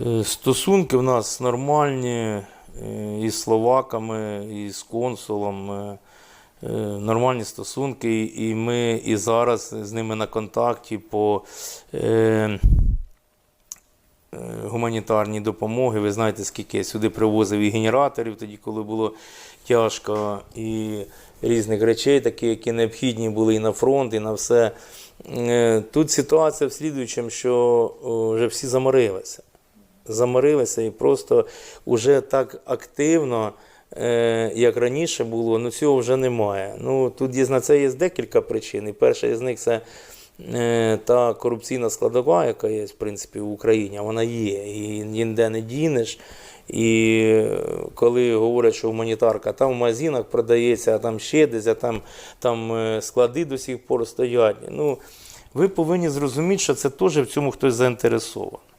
Е, Стосунки в нас нормальні е, і з словаками, і з консулом. е, Нормальні стосунки, і- ми і зараз з ними на контакті по е, гуманітарній допомоги. Ви знаєте, скільки я сюди привозив і генераторів, тоді, коли було тяжко, і різних речей, такі, які необхідні були і на фронт, і на все. Тут ситуація в слідуючому, що вже всі заморилися. Заморилися і просто вже так активно, е, як раніше було, ну цього вже немає. Ну, тут є, на це є декілька причин. І перша з них це е, та корупційна складова, яка є, в принципі, в Україні, вона є, і ніде не дінеш. І коли говорять, що гуманітарка там в магазинах продається, а там ще десь, а там, там е, склади до сих пор стоять. Ну, ви повинні зрозуміти, що це теж в цьому хтось заінтересований.